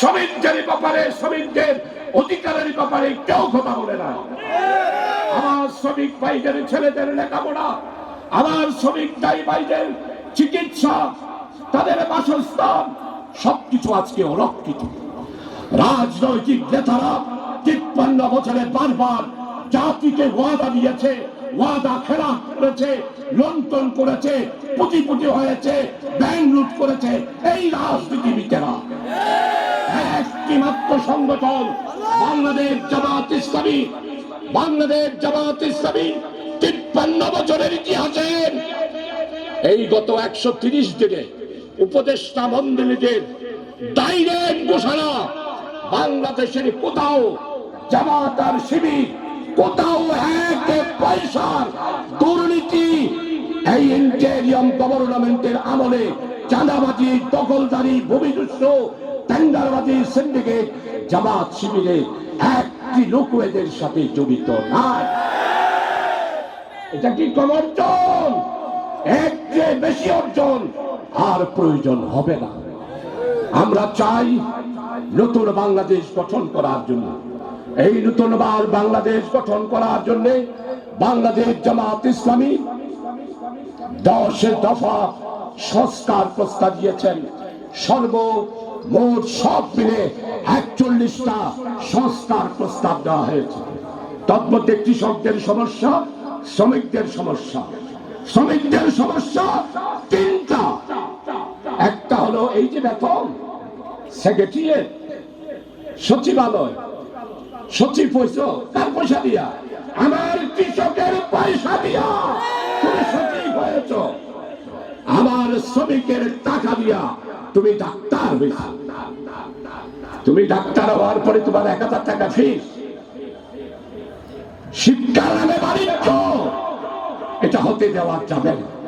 শ্রমিকদের ব্যাপারে শ্রমিকদের অধিকারের ব্যাপারে কেউ কথা বলে না। আমার শ্রমিক ভাইদের, ছেলেদের লেখাপড়া, আমার শ্রমিক দাই ভাইদের চিকিৎসা, তাদের বাসস্থান, সবকিছু আজকে অরক্ষিত রাজনৈতিক নেতারা তিপ্পান্ন বছরে বারবার জাতিকে ওয়াদা দিয়েছে, ওয়াদা খেলা করেছে লন্ডন করেছে পুটি পুটি হয়েছে, ব্যাংক লুট করেছে, এই রাজনীতিবিদেরা একটি মাত্র সংগঠন বাংলাদেশ জামাত ইসলামী। বাংলাদেশ জামাত ইসলামী তিপ্পান্ন বছরের ইতিহাসে এই গত একশো তিরিশ দিনে উপদেষ্টা মন্ডলীদের ডাইরেক্ট ঘোষণা, বাংলাদেশের কোথাও জামাত আর শিবির, কোথাও এক পয়সার দুর্নীতি। এই ইন্টেরিয়াম গভর্নমেন্টের আমলে চাঁদাবাজি দখলদারি ভূমিদস্যু টেন্ডারবাজি সিন্ডিকেট জামাত শিবিরে একটি লোক এদের সাথে জড়িত নাই। এটা কি কম অর্জন এক যে বেশি অর্জন আর প্রয়োজন হবে না। আমরা চাই নতুন বাংলাদেশ গঠন করার জন্য। এই নতুন বার বাংলাদেশ গঠন করার জন্য বাংলাদেশ জামাত ইসলামী দশের দফা সংস্কার প্রস্তাব দিয়েছেন। সর্ব মোট সব মিলে একচল্লিশটা সংস্কার প্রস্তাব দেওয়া হয়েছে। তৎমধ্যে কৃষকদের সমস্যা, শ্রমিকদের সমস্যা। শ্রমিকদের সমস্যা তিনটা। একটা হলো এই যে বেতন সেক্রেটারিয়েট সচিবালয়, সচিব পয়সা তার পয়সা দিয়া। আমার কৃষকের পয়সা দিয়া তুমি সচিব হয়েছ। আমার শ্রমিকের টাকা দিয়া তুমি ডাক্তার হয়েছ তুমি ডাক্তার হওয়ার পরে তোমার এক হাজার টাকা ফিস শিক্ষার এটা হতে দেওয়া যাবে না